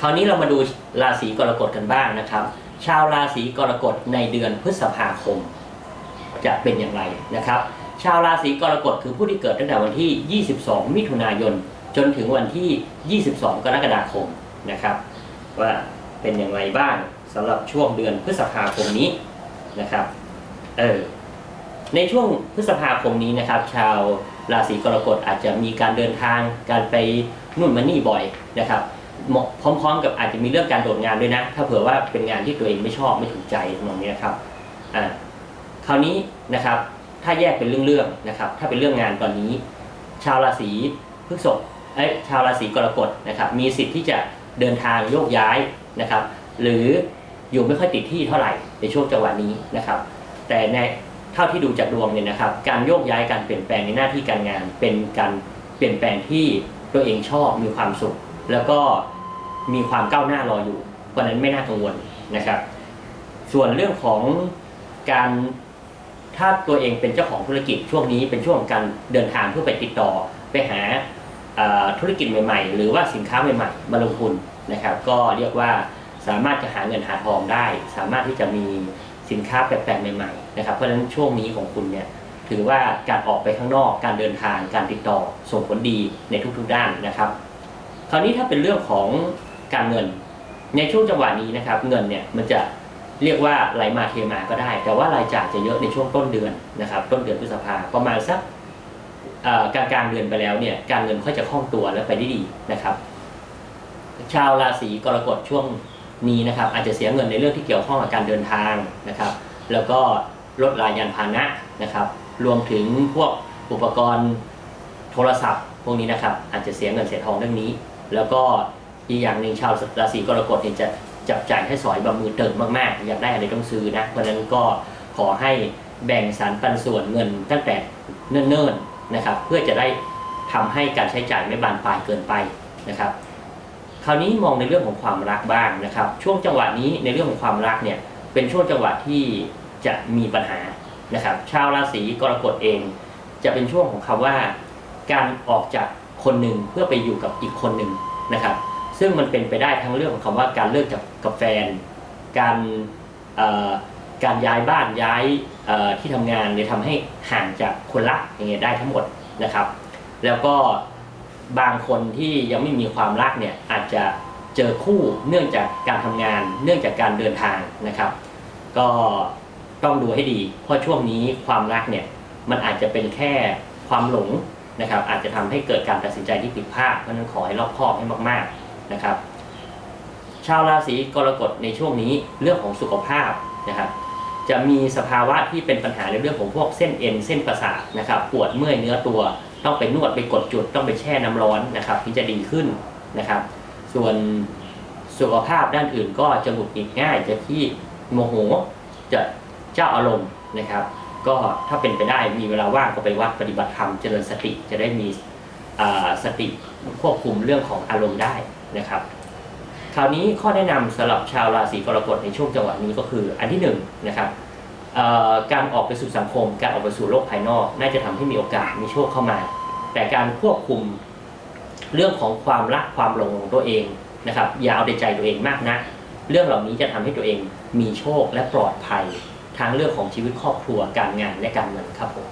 คราวนี้เรามาดูราศีกรกฎกันบ้างนะครับ ชาวราศีกรกฎในเดือนพฤษภาคม จะเป็นอย่างไรนะครับ ชาวราศีกรกฎคือผู้ที่เกิดตั้งแต่วันที่ 22 มิถุนายน จนถึงวันที่ 22 กรกฎาคมนะครับ ว่าเป็นอย่างไรบ้างสำหรับช่วงเดือนพฤษภาคมนี้นะครับเออในช่วงพฤษภาคมนี้นะครับ ชาวราศีกรกฎอาจจะมีการเดินทางการไปนู่นมานี่บ่อยนะครับ เหมาะพร้อม ๆ กับอาจจะมีเรื่องการโดดงานด้วยนะ ถ้าเผื่อว่าเป็นงานที่ตัวเองไม่ชอบไม่ถูกใจตรงนี้นะครับอ่าคราวนี้นะครับ ถ้าแยกเป็นเรื่องๆนะครับ ถ้าเป็นเรื่องงานตอนนี้ ชาวราศีพฤษภเอ้ยชาวราศีกรกฎนะครับ มีสิทธิ์ที่จะเดินทางโยกย้ายนะครับ หรืออยู่ไม่ค่อยติดที่เท่าไหร่ในช่วงจังหวะนี้นะครับ แต่ในเท่าที่ดูจากดวงเนี่ยนะครับ การโยกย้ายการเปลี่ยนแปลงในหน้าที่การงาน เป็นการเปลี่ยนแปลงที่ตัวเองชอบมีความสุข แล้วก็มีความก้าวหน้ารออยู่ เพราะนั้นไม่น่ากังวลนะครับ ส่วนเรื่องของการถ้าตัวเองเป็นเจ้าของธุรกิจช่วงนี้เป็นช่วงของการเดินทางเพื่อไปติดต่อไปหาธุรกิจใหม่ ๆ หรือว่าสินค้าใหม่ ๆ มาลงทุนนะครับ ก็เรียกว่าสามารถจะหาเงินหาทองได้ สามารถที่จะมีสินค้าแปลกๆใหม่ๆนะครับ เพราะฉะนั้นช่วงนี้ของคุณเนี่ยถือว่าการออกไปข้างนอก การเดินทาง การติดต่อส่งผลดีในทุกๆด้านนะครับ คราวนี้ถ้าเป็นเรื่องของการเงิน ในช่วงจังหวะนี้นะครับ เงินเนี่ยมันจะเรียกว่าไหลมาเทมาก็ได้ แต่ว่ารายจ่ายจะเยอะในช่วงต้นเดือนนะครับ ต้นเดือนพฤษภาประมาณสักกลางกลางเดือนไปแล้วเนี่ยการเงินค่อยจะคล่องตัวและไปได้ดีนะครับ ชาวราศีกรกฎช่วงนี้นะครับ อาจจะเสียเงินในเรื่องที่เกี่ยวข้องกับการเดินทางนะครับ แล้วก็รถรายยานพาหนะนะครับ รวมถึงพวกอุปกรณ์โทรศัพท์ พวกนี้นะครับ อาจจะเสียเงินเสียทองเรื่องนี้ แล้วก็อีกอย่างหนึ่งชาวราศีกรกฎเนี่ยจะจับจ่ายให้สอยบบมือเติมมากๆ อยากได้อะไรต้องซื้อนะเพราะนั้นก็ขอให้แบ่งสรรปันส่วนเงินตั้งแต่เนิ่นๆนะครับ เพื่อจะได้ทำให้การใช้จ่ายไม่บานปลายเกินไปนะครับ คราวนี้มองในเรื่องของความรักบ้างนะครับ ช่วงจังหวะนี้ในเรื่องของความรักเนี่ยเป็นช่วงจังหวะที่จะมีปัญหานะครับ ชาวราศีกรกฎเอง จะเป็นช่วงของคำว่า การออกจาก คนหนึ่งเพื่อไปอยู่กับอีกคนหนึ่งนะครับ ซึ่งมันเป็นไปได้ทั้งเรื่องของคำว่าการเลิกจากกับแฟน การการย้ายบ้านย้ายที่ทำงานเนี่ยทำให้ห่างจากคนรักอย่างเงี้ยได้ทั้งหมดนะครับ แล้วก็บางคนที่ยังไม่มีความรักเนี่ยอาจจะเจอคู่เนื่องจากการทำงาน เนื่องจากการเดินทางนะครับ ก็ต้องดูให้ดี เพราะช่วงนี้ความรักเนี่ยมันอาจจะเป็นแค่ความหลง นะครับอาจจะทำให้เกิดการตัดสินใจที่ผิดพลาดเพราะนั้นขอให้รอบคอบให้มากๆนะครับ ชาวราศีกรกฎในช่วงนี้เรื่องของสุขภาพนะครับจะมีสภาวะที่เป็นปัญหาในเรื่องของพวกเส้นเอ็นเส้นประสาทนะครับปวดเมื่อยเนื้อตัว ต้องไปนวดไปกดจุด ต้องไปแช่น้ำร้อนนะครับที่จะดีขึ้นนะครับ ส่วนสุขภาพด้านอื่นก็จะหงุดหงิดง่ายจะที่โมโหจะเจ้าอารมณ์นะครับ ก็ถ้าเป็นไปได้มีเวลาว่างก็ไปวัดปฏิบัติธรรมเจริญสติจะได้มีสติควบคุมเรื่องของอารมณ์ได้นะครับ คราวนี้ข้อแนะนำสำหรับชาวราศีกรกฎในช่วงจังหวะนี้ก็คืออันที่หนึ่งนะครับการออกไปสู่สังคม การออกไปสู่โลกภายนอกน่าจะทำให้มีโอกาสมีโชคเข้ามา แต่การควบคุมเรื่องของความรักความหลงของตัวเองนะครับอย่าเอาแต่ใจตัวเองมากนะเรื่องเหล่านี้จะทำให้ตัวเองมีโชคและปลอดภัย ทางเรื่องของชีวิตครอบครัวการงานและการเงินครับผม